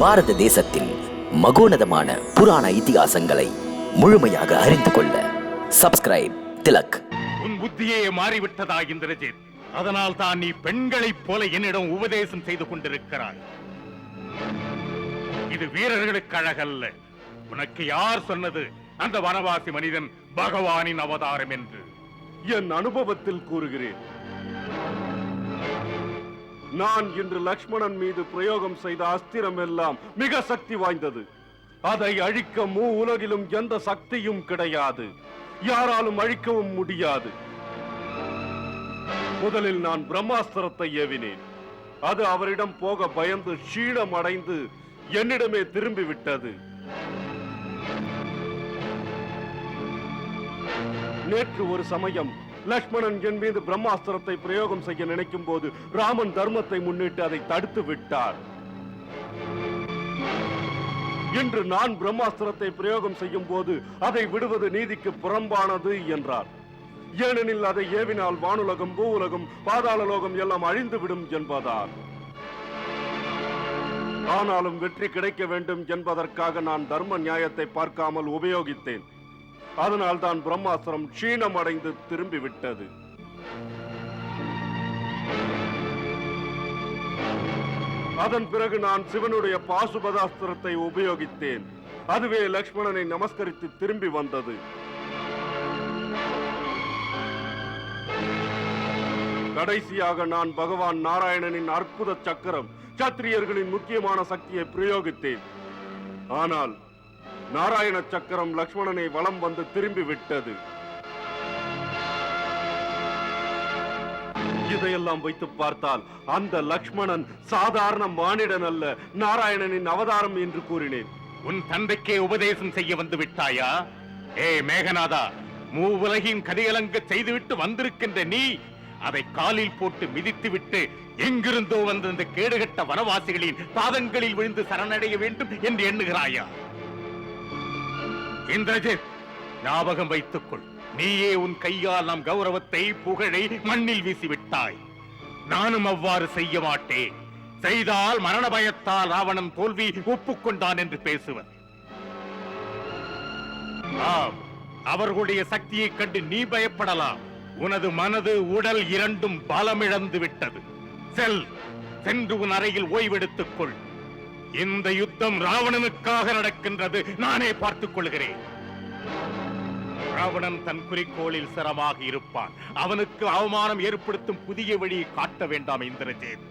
பாரத தேசத்தின் மகோனதமான புராண இதிகாசங்களை முழுமையாக அறிந்து கொள்ள சப்ஸ்கிரைப் திலக். உன் புத்தியே மாறிவிட்டதா இந்திரஜித்? அதனால் தான் நீ பெண்களைப் போல என்னிடம் உபதேசம் செய்து கொண்டிருக்கிறாய். இது வீரர்களுக்கு அழகல்ல. உனக்கு யார் சொன்னது? அந்த வனவாசி மனிதன் பகவானின் அவதாரம் என்று. என் அனுபவத்தில் கூறுகிறேன். நான் இன்று லக்ஷ்மணன் மீது பிரயோகம் செய்த அஸ்திரம் எல்லாம் மிக சக்தி வாய்ந்தது. அதை அழிக்க மூ உலகிலும் எந்த சக்தியும் கிடையாது. யாராலும் அழிக்கவும் முடியாது. முதலில் நான் பிரம்மாஸ்திரத்தை ஏவினேன். அது அவரிடம் போக பயந்து ஷீடம் அடைந்து என்னிடமே திரும்பி விட்டது நேற்று ஒரு சமயம் லக்ஷ்மணன் என் மீது பிரம்மாஸ்திரத்தை பிரயோகம் செய்ய நினைக்கும் போது ராமன் தர்மத்தை முன்னிட்டு அதை தடுத்து விட்டார். இன்று நான் பிரம்மாஸ்திரத்தை பிரயோகம் செய்யும் போது அதை விடுவது நீதிக்கு புறம்பானது என்றார். ஏனெனில் அதை ஏவினால் வானுலகம் பூவுலகம் பாதாள லோகம் எல்லாம் அழிந்துவிடும் என்பதால். ஆனாலும் வெற்றி கிடைக்க வேண்டும் என்பதற்காக நான் தர்ம நியாயத்தை பார்க்காமல் உபயோகித்தேன். அதனால் தான் பிரம்மாஸ்திரம் க்ஷீணம் அடைந்து திரும்பி விட்டது அதன் பிறகு நான் சிவனுடைய பாசுபதாஸ்திரத்தை உபயோகித்தேன். அதுவே லக்ஷ்மணனை நமஸ்கரித்து திரும்பி வந்தது. கடைசியாக நான் பகவான் நாராயணனின் அற்புத சக்கரம் சத்திரியர்களின் முக்கியமான சக்தியை பிரயோகித்தேன். ஆனால் நாராயண சக்கரம் லக்ஷ்மணனை வலம் வந்து திரும்பி விட்டது. இதையெல்லாம் வைத்து பார்த்தால் அந்த லக்ஷ்மணன் சாதாரண மானிடன் அல்ல நாராயணனின் அவதாரம் என்று கூறினேன். உன் தந்தைக்கே உபதேசம் செய்ய வந்து விட்டாயா? ஏ மேகநாதா மூவுலகின் கதிகலங்க செய்துவிட்டு வந்திருக்கின்ற நீ அதை காலில் போட்டு மிதித்துவிட்டு எங்கிருந்தோ வந்த இந்த கேடுகட்ட வனவாசிகளின் பாதங்களில் விழுந்து சரணடைய வேண்டும் என்று எண்ணுகிறாயா? இந்திரஜித் ஞாபகம் வைத்துக்கொள். நீயே உன் கையால் நம் கௌரவத்தை புகழை மண்ணில் வீசிவிட்டாய். நானும் அவ்வாறு செய்ய மாட்டேன். செய்தால் மரண பயத்தால் ராவணன் தோல்வி ஒப்புக்கொண்டான் என்று பேசுவர். ஆம் அவர்களுடைய சக்தியைக் கண்டு நீ பயப்படலாம். உனது மனது உடல் இரண்டும் பலமிழந்து விட்டது. செல் சென்று உன் அறையில் ஓய்வெடுத்துக் கொள். இந்த யுத்தம் ராவணனுக்காக நடக்கின்றது. நானே பார்த்துக் கொள்கிறேன். ராவணன் தன் குறிக்கோளில் சிரமாக இருப்பான். அவனுக்கு அவமானம் ஏற்படுத்தும் புதிய வழியை காட்ட வேண்டாம் இந்திரஜித்.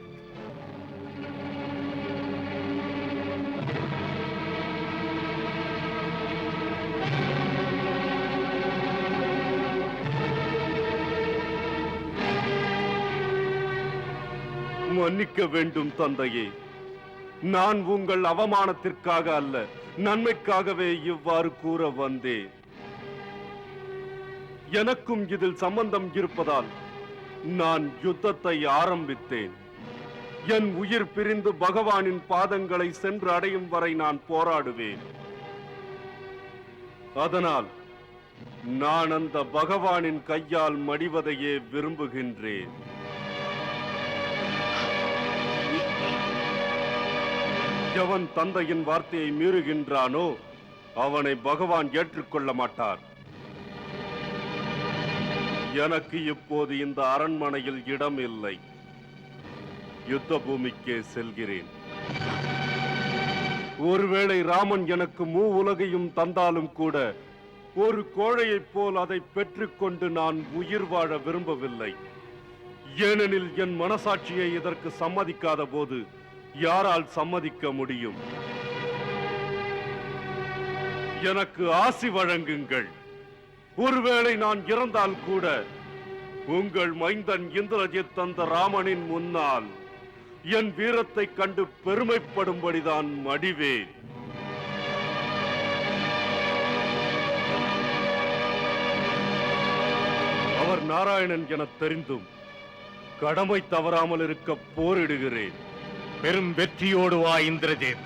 மன்னிக்க வேண்டும் தந்தையே. நான் உங்கள் அவமானத்திற்காக அல்ல நன்மைக்காகவே இவ்வாறு கூற வந்தேன். எனக்கும் இதில் சம்பந்தம் இருப்பதால் நான் யுத்தத்தை ஆரம்பித்தேன். என் உயிர் பிரிந்து பகவானின் பாதங்களை சென்று அடையும் வரை நான் போராடுவேன். அதனால் நான் அந்த பகவானின் கையால் மடிவதையே விரும்புகின்றேன். எவன் தந்தையின் வார்த்தையை மீறுகின்றானோ அவனை பகவான் ஏற்றுக்கொள்ள மாட்டார். எனக்கு இப்போது இந்த அரண்மனையில் இடம் இல்லை யுத்த பூமிக்கே செல்கிறேன். ஒருவேளை ராமன் எனக்கு மூ உலகையும் தந்தாலும் கூட ஒரு கோழையைப் போல் அதை பெற்றுக்கொண்டு நான் உயிர் வாழ விரும்பவில்லை. ஏனெனில் என் மனசாட்சியை இதற்கு சம்மதிக்காத போது யாரால் சம்மதிக்க முடியும்? எனக்கு ஆசி வழங்குங்கள். ஒருவேளை நான் இறந்தால் கூட உங்கள் மைந்தன் இந்திரஜித் தந்த ராமனின் முன்னால் என் வீரத்தை கண்டு பெருமைப்படும்படிதான் மடிவேன். அவர் நாராயணன் என தெரிந்தும் கடமை தவறாமல் இருக்க போரிடுகிறேன். பெரும் வெற்றியோடு வா இந்திரஜித்.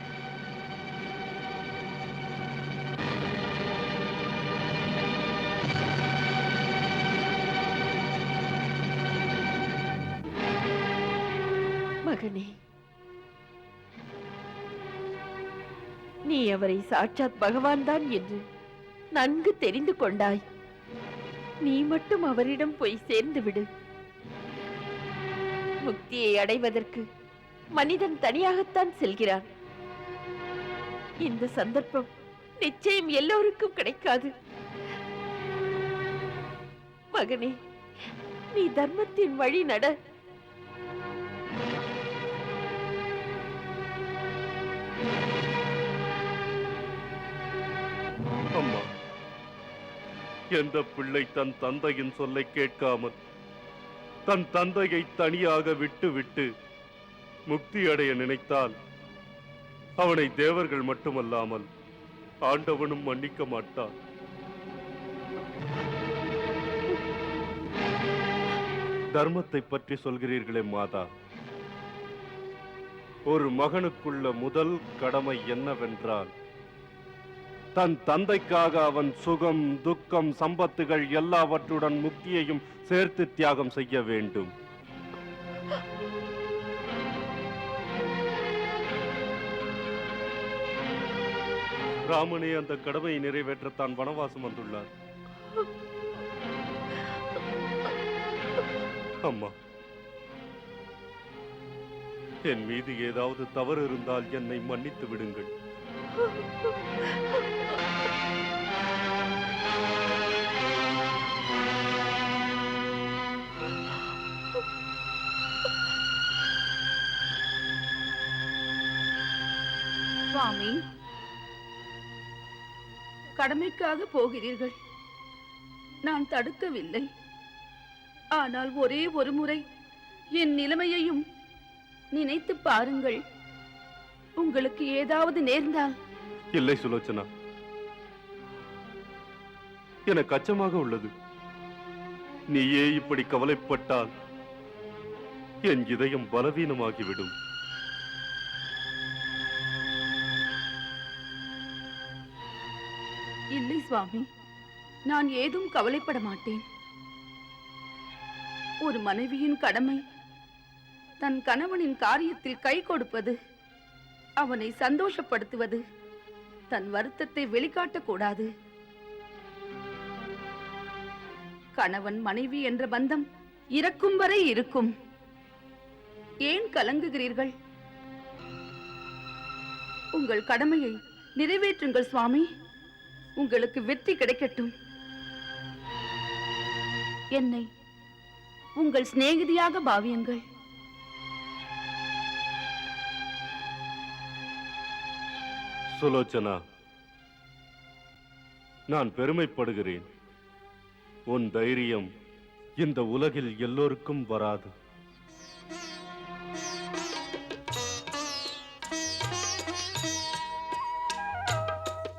மகனே நீ அவரை சாட்சாத் பகவான் தான் என்று நன்கு தெரிந்து கொண்டாய். நீ மட்டும் அவரிடம் போய் சேர்ந்து விடு. முக்தியை அடைவதற்கு மனிதன் தனியாகத்தான் செல்கிறான். இந்த சந்தர்ப்பம் நிச்சயம் எல்லோருக்கும் கிடைக்காது. மகனே நீ தர்மத்தின் வழி நட. அம்மா எந்த பிள்ளை தன் தந்தையின் சொல்லை கேட்காமல் தன் தந்தையை தனியாக விட்டு விட்டு முக்தி அடைய நினைத்தால் அவனை தேவர்கள் மட்டுமல்லாமல் ஆண்டவனும் மன்னிக்க மாட்டான் தர்மத்தை பற்றி சொல்கிறீர்களே மாதா. ஒரு மகனுக்குள்ள முதல் கடமை என்னவென்றால் தன் தந்தைக்காக அவன் சுகம் துக்கம் சம்பத்துகள் எல்லாவற்றுடன் முக்தியையும் சேர்த்து தியாகம் செய்ய வேண்டும். ராமனே அந்த கடமையை நிறைவேற்றத்தான் வனவாசம் வந்துள்ளார். அம்மா என் மீது ஏதாவது தவறு இருந்தால் என்னை மன்னித்து விடுங்கள். சுவாமி கடமைக்காக போகிறீர்கள். நான் தடுக்கவில்லை. ஆனால் ஒரே ஒரு முறை என் நிலைமையையும் நினைத்து பாருங்கள். உங்களுக்கு ஏதாவது நேர்ந்தால். இல்லை சுலோச்சனா. எனக்கு அச்சமாக உள்ளது. நீயே இப்படி கவலைப்பட்டால் என் இதயம் பலவீனமாகிவிடும். சுவாமி. நான் ஏதும் கவலைப்பட மாட்டேன். ஒரு மனைவியின் கடமை தன் கணவனின் காரியத்தில் கை கொடுப்பது அவனை சந்தோஷப்படுத்துவது தன் வருத்தத்தை வெளிக்காட்டக்கூடாது கணவன் மனைவி என்ற பந்தம் இறக்கும் வரை இருக்கும். ஏன் கலங்குகிறீர்கள்? உங்கள் கடமையை நிறைவேற்றுங்கள் சுவாமி. உங்களுக்கு வெற்றி கிடைக்கட்டும். என்னை உங்கள் சிநேகிதியாக பாவியுங்கள். சுலோச்சனா நான் பெருமைப்படுகிறேன். உன் தைரியம் இந்த உலகில் எல்லோருக்கும் வராது.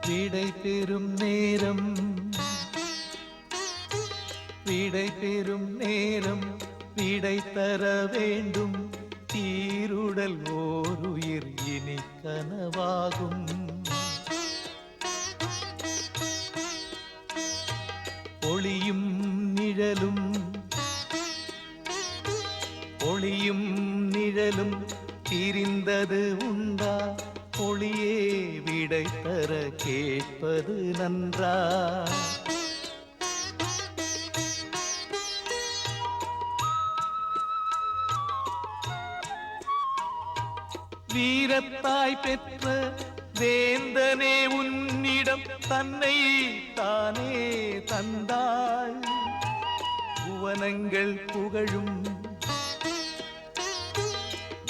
விடை பெறும் நேரம். விடை பெறும் நேரம் விடை தர வேண்டும். தீருடல் ஓருயிர் இனி கனவாகும். என்றார். வீரத்தாய் பெற்ற வேந்தனே உன்னிடம் தன்னை தானே தந்தாள் புவனங்கள் புகழும்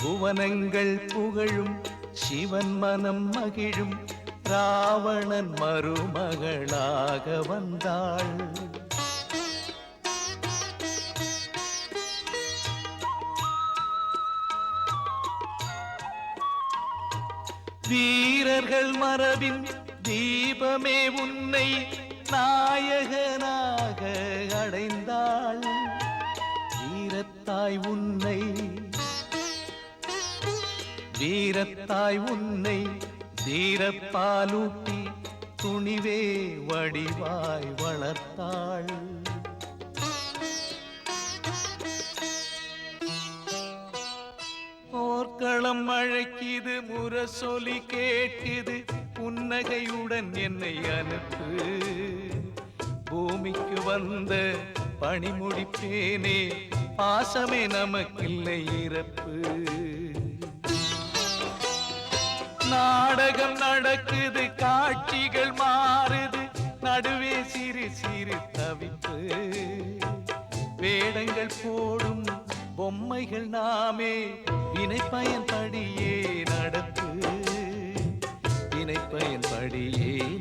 புவனங்கள் புகழும் சிவன் மனம் மகிழும் ராவணன் மருமகளாக வந்தாள். வீரர்கள் மரபின் தீபமே உன்னை நாயகனாக அடைந்தாள். வீரத்தாய் உன்னை வீரத்தாய் உன்னை வீரப்பாலூட்டி துணிவே வடிவாய் வளர்த்தாள். போர்க்களம் அழைக்கிது அழைக்குது முரசொலி கேட்குது புன்னகையுடன் என்னை அனுப்பு. பூமிக்கு வந்த பணிமுடிப்பேனே பாசமே நமக்கில்லை இறப்பு. நாடகம் நடக்குது காட்சிகள் மாறுது. நடுவே சிறு சிறு தவிப்பு. வேடங்கள் போடும் பொம்மைகள் நாமே. வினை பயன்படியே நடப்பு வினை பயன்படியே